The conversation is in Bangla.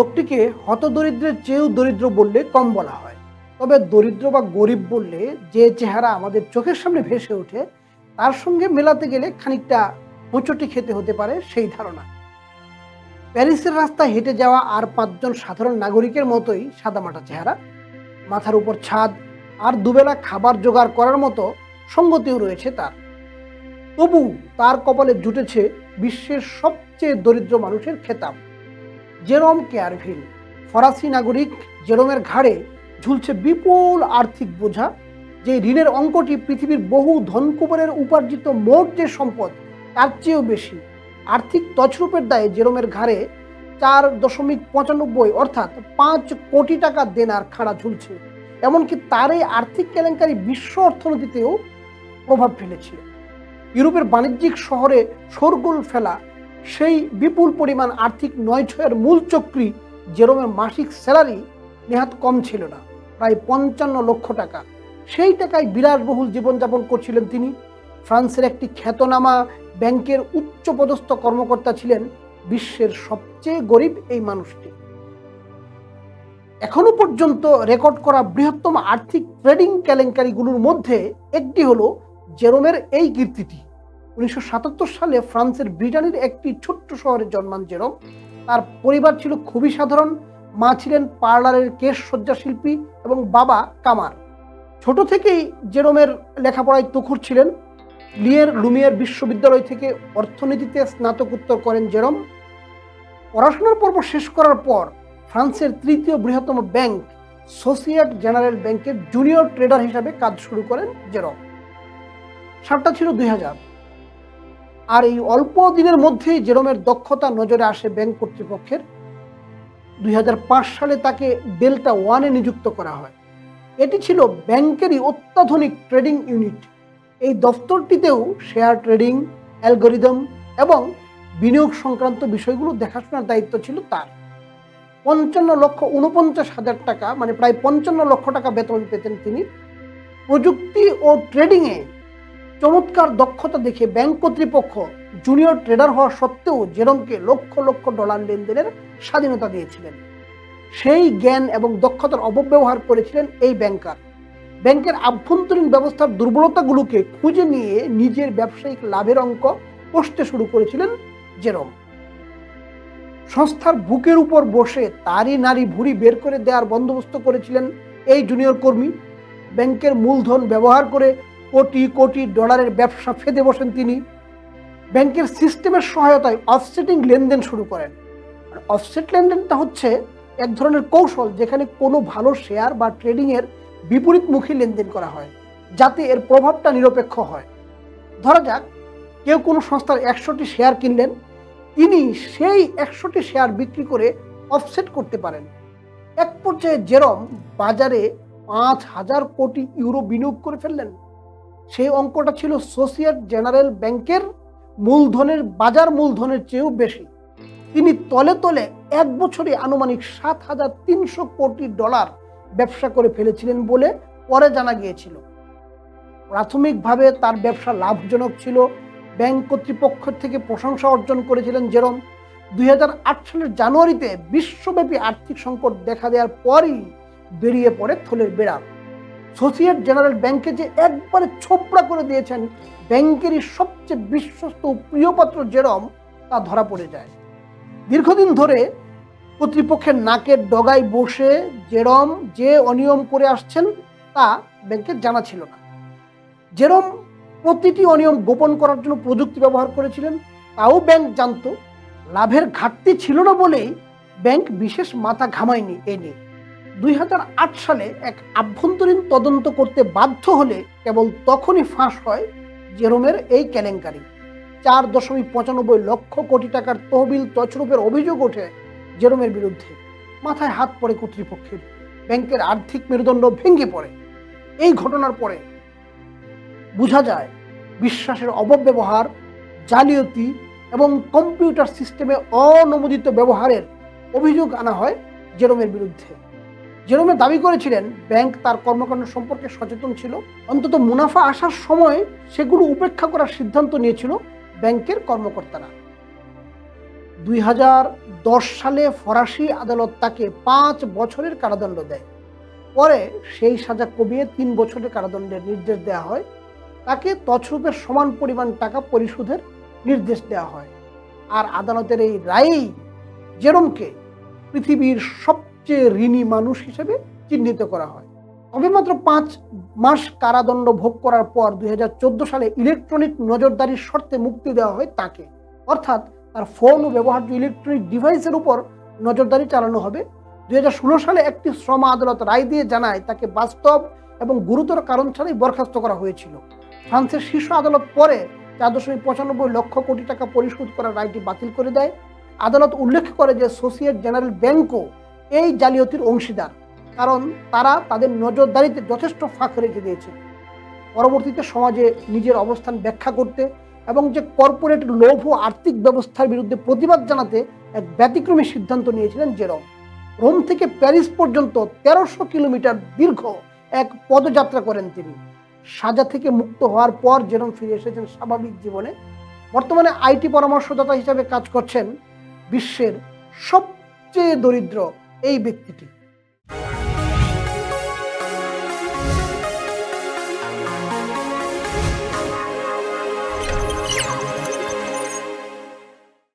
লোকটিকে হতদরিদ্রের চেয়েও দরিদ্র বললে কম বলা হয়। তবে দরিদ্র বা গরিব বললে যে চেহারা আমাদের চোখের সামনে ভেসে ওঠে, তার সঙ্গে মেলাতে গেলে খানিকটা হোঁচটি খেতে হতে পারে সেই ধারণা। প্যারিসের রাস্তায় হেঁটে যাওয়া আর পাঁচজন সাধারণ নাগরিকের মতোই সাদামাটা চেহারা, মাথার উপর ছাদ আর দুবেলা খাবার জোগাড় করার মতো সঙ্গতিও রয়েছে তার। তবু তার কপালে জুটেছে বিশ্বের সবচেয়ে দরিদ্র মানুষের খেতাব। জেরোম কেয়ারভিল ফরাসি নাগরিক জেরোমের ঘাড়ে ঝুলছে বিপুল আর্থিক বোঝা, যে ঋণের অঙ্কটি পৃথিবীর বহু ধনকুবেরের উপার্জিত মোট যে সম্পদ, তার চেয়েও বেশি। আর্থিক তছরূপের দায়ে জেরোমের ঘাড়ে চার দশমিক পঁচানব্বই অর্থাৎ পাঁচ কোটি টাকা দেনার খাড়া ঝুলছে। এমনকি তার এই আর্থিক কেলেঙ্কারি বিশ্ব অর্থনীতিতেও প্রভাব ফেলেছে। ইউরোপের বাণিজ্যিক শহরে শোরগোল ফেলা সেই বিপুল পরিমাণ আর্থিক নয়ছয়ের মূল চক্রী জেরোমের মাসিক স্যালারি নেহাত কম ছিল না, প্রায় পঞ্চান্ন লক্ষ টাকা। সেই টাকায় বিলাসবহুল জীবনযাপন করছিলেন তিনি। ফ্রান্সের একটি খ্যাতনামা ব্যাংকের উচ্চপদস্থ কর্মকর্তা ছিলেন বিশ্বের সবচেয়ে গরিব এই মানুষটি। এখনও পর্যন্ত রেকর্ড করা বৃহত্তম আর্থিক ট্রেডিং কেলেঙ্কারিগুলোর মধ্যে একটি হলো জেরোমের এই কীর্তিটি। উনিশশো সাতাত্তর সালে ফ্রান্সের ব্রিটানির একটি ছোট্ট শহরে জন্মান জেরোম তার পরিবার ছিল খুবই সাধারণ, মা ছিলেন পার্লারের কেশ সজ্জা শিল্পী এবং বাবা কামার। ছোট থেকেই জেরোমের লেখাপড়ায় তুখুর ছিলেন। লিয়ের লুমিয়ার বিশ্ববিদ্যালয় থেকে অর্থনীতিতে স্নাতকোত্তর করেন জেরম। পড়াশোনার পর্ব শেষ করার পর ফ্রান্সের তৃতীয় বৃহত্তম ব্যাংক, সোসিয়েট জেনারেল ব্যাংকের জুনিয়র ট্রেডার হিসাবে কাজ শুরু করেন জেরম। সালটা ছিল দুই হাজার। আর এই অল্প দিনের মধ্যেই জেরোমের দক্ষতা নজরে আসে ব্যাংক কর্তৃপক্ষের। দুই হাজার পাঁচ সালে তাকে ডেল্টা ওয়ানে নিযুক্ত করা হয়। এটি ছিল ব্যাংকেরই অত্যাধুনিক ট্রেডিং ইউনিট। এই দফতরটিতেও শেয়ার ট্রেডিং, অ্যালগোরিদম এবং বিনিয়োগ সংক্রান্ত বিষয়গুলো দেখাশোনার দায়িত্ব ছিল তার। পঞ্চান্ন লক্ষ উনপঞ্চাশ হাজার টাকা মানে প্রায় পঞ্চান্ন লক্ষ টাকা বেতন পেতেন তিনি। প্রযুক্তি ও ট্রেডিংয়ে চমৎকার দক্ষতা দেখে ব্যাংক কর্তৃপক্ষ জুনিয়র ট্রেডার হওয়া সত্ত্বেও জেরমকে লক্ষ লক্ষ ডলার লেনদেনের স্বাধীনতা দিয়েছিলেন। সেই জ্ঞান এবং দক্ষতার অপব্যবহার করেছিলেন এই ব্যাংকার। ব্যাংকের আভ্যন্তরীণ ব্যবস্থার দুর্বলতাগুলোকে খুঁজে নিয়ে নিজের ব্যবসায়িক লাভের অঙ্ক কষতে শুরু করেছিলেন জেরম। সংস্থার বুকের উপর বসে তারই নারী ভুড়ি বের করে দেওয়ার বন্দোবস্ত করেছিলেন এই জুনিয়র কর্মী। ব্যাংকের মূলধন ব্যবহার করে কোটি কোটি ডলারের ব্যবসা ফেদে বসেন তিনি। ব্যাংকের সিস্টেমের সহায়তায় অফসেটিং লেনদেন শুরু করেন। আর অফসেট লেনদেনটা হচ্ছে এক ধরনের কৌশল যেখানে কোনো ভালো শেয়ার বা ট্রেডিংয়ের বিপরীতমুখী লেনদেন করা হয়, যাতে এর প্রভাবটা নিরপেক্ষ হয়। ধরা যাক, কেউ কোনো সংস্থার একশোটি শেয়ার কিনলেন, তিনি সেই একশোটি শেয়ার বিক্রি করে অফসেট করতে পারেন। এক পর্যায়ে জেরম বাজারে পাঁচ হাজার কোটি ইউরো বিনিয়োগ করে ফেললেন। সেই অঙ্কটা ছিল সোসিয়েট জেনারেল ব্যাংকের মূলধনের, বাজার মূলধনের চেয়েও বেশি। তিনি তলে তলে এক বছরে আনুমানিক সাত হাজার তিনশো কোটি ডলার ব্যবসা করে ফেলেছিলেন বলে পরে জানা গিয়েছিল। প্রাথমিকভাবে তার ব্যবসা লাভজনক ছিল। ব্যাংক কর্তৃপক্ষ থেকে প্রশংসা অর্জন করেছিলেন জেরম। দুই সালের জানুয়ারিতে বিশ্বব্যাপী আর্থিক সংকট দেখা দেওয়ার পরই বেরিয়ে পড়ে থলের বেড়াল। সোসিয়েট জেনারেল ব্যাংকে যে একবারে ছোপড়া করে দিয়েছেন ব্যাংকেরই সবচেয়ে বিশ্বস্ত প্রিয়পাত্র জেরম, তা ধরা পড়ে যায়। দীর্ঘদিন ধরে কর্তৃপক্ষের নাকের ডগায় বসে জেরম যে অনিয়ম করে আসছেন, তা ব্যাংকের জানা ছিল না। জেরম প্রতিটি অনিয়ম গোপন করার জন্য প্রযুক্তি ব্যবহার করেছিলেন, তাও ব্যাংক জানত, লাভের ঘাটতি ছিল না বলেই ব্যাংক বিশেষ মাথা ঘামায়নি এ নিয়ে। দুই হাজার আট সালে এক আভ্যন্তরীণ তদন্ত করতে বাধ্য হলে কেবল তখনই ফাঁস হয় জেরোমের এই কেলেঙ্কারি। চার দশমিক পঁচানব্বই লক্ষ কোটি টাকার তহবিল তছরূপের অভিযোগ ওঠে জেরোমের বিরুদ্ধে। মাথায় হাত পড়ে কর্তৃপক্ষের। ব্যাংকের আর্থিক মেরুদণ্ড ভেঙে পড়ে। এই ঘটনার পরে বোঝা যায় বিশ্বাসের অপব্যবহার, জালিয়াতি এবং কম্পিউটার সিস্টেমে অনমোদিত ব্যবহারের অভিযোগ আনা হয় জেরোমের বিরুদ্ধে। জেরোমে দাবি করেছিলেন, ব্যাংক তার কর্মকাণ্ড সম্পর্কে সচেতন ছিল। অন্তত মুনাফা আসার সময় সেগুলো উপেক্ষা করার সিদ্ধান্ত নিয়েছিল ব্যাংকের কর্মকর্তারা। দুই হাজার দশ সালে ফরাসি আদালত তাকে পাঁচ বছরের কারাদণ্ড দেয়। পরে সেই সাজা কমিয়ে তিন বছরের কারাদণ্ডের নির্দেশ দেওয়া হয়। তাকে তছরূপের সমান পরিমাণ টাকা পরিশোধের নির্দেশ দেওয়া হয়। আর আদালতের এই রায়েই জেরমকে পৃথিবীর সবচেয়ে ঋণী মানুষ হিসেবে চিহ্নিত করা হয়। তবে মাত্র পাঁচ মাস কারাদণ্ড ভোগ করার পর দুই হাজার চোদ্দ সালে ইলেকট্রনিক নজরদারির শর্তে মুক্তি দেওয়া হয় তাকে। অর্থাৎ তার ফোন ও ব্যবহার্য ইলেকট্রনিক ডিভাইসের উপর নজরদারি চালানো হবে। দুই হাজার ষোলো সালে একটি শ্রম আদালত রায় দিয়ে জানায়, তাকে বাস্তব এবং গুরুতর কারণ ছাড়াই বরখাস্ত করা হয়েছিল। ফ্রান্সের শীর্ষ আদালত পরে চার দশমিক পঁচানব্বই লক্ষ কোটি টাকা পরিশোধ করার রায়টি বাতিল করে দেয়। আদালত উল্লেখ করে যে সোসিয়েট জেনারেল ব্যাংকও এই জালিয়াতির অংশীদার। কারণ তারা তাদের নজরদারিতে যথেষ্ট ফাঁক রেখে দিয়েছে। পরবর্তীতে সমাজে নিজের অবস্থান ব্যাখ্যা করতে এবং যে কর্পোরেট লোভ ও আর্থিক ব্যবস্থার বিরুদ্ধে প্রতিবাদ জানাতে এক ব্যতিক্রমী সিদ্ধান্ত নিয়েছিলেন জেরম। রোম থেকে প্যারিস পর্যন্ত তেরোশো কিলোমিটার দীর্ঘ এক পদযাত্রা করেন তিনি। সাজা থেকে মুক্ত হওয়ার পর জেরম ফিরে এসেছেন স্বাভাবিক জীবনে। বর্তমানে আইটি পরামর্শদাতা হিসাবে কাজ করছেন বিশ্বের সবচেয়ে দরিদ্র এই ব্যক্তিটি।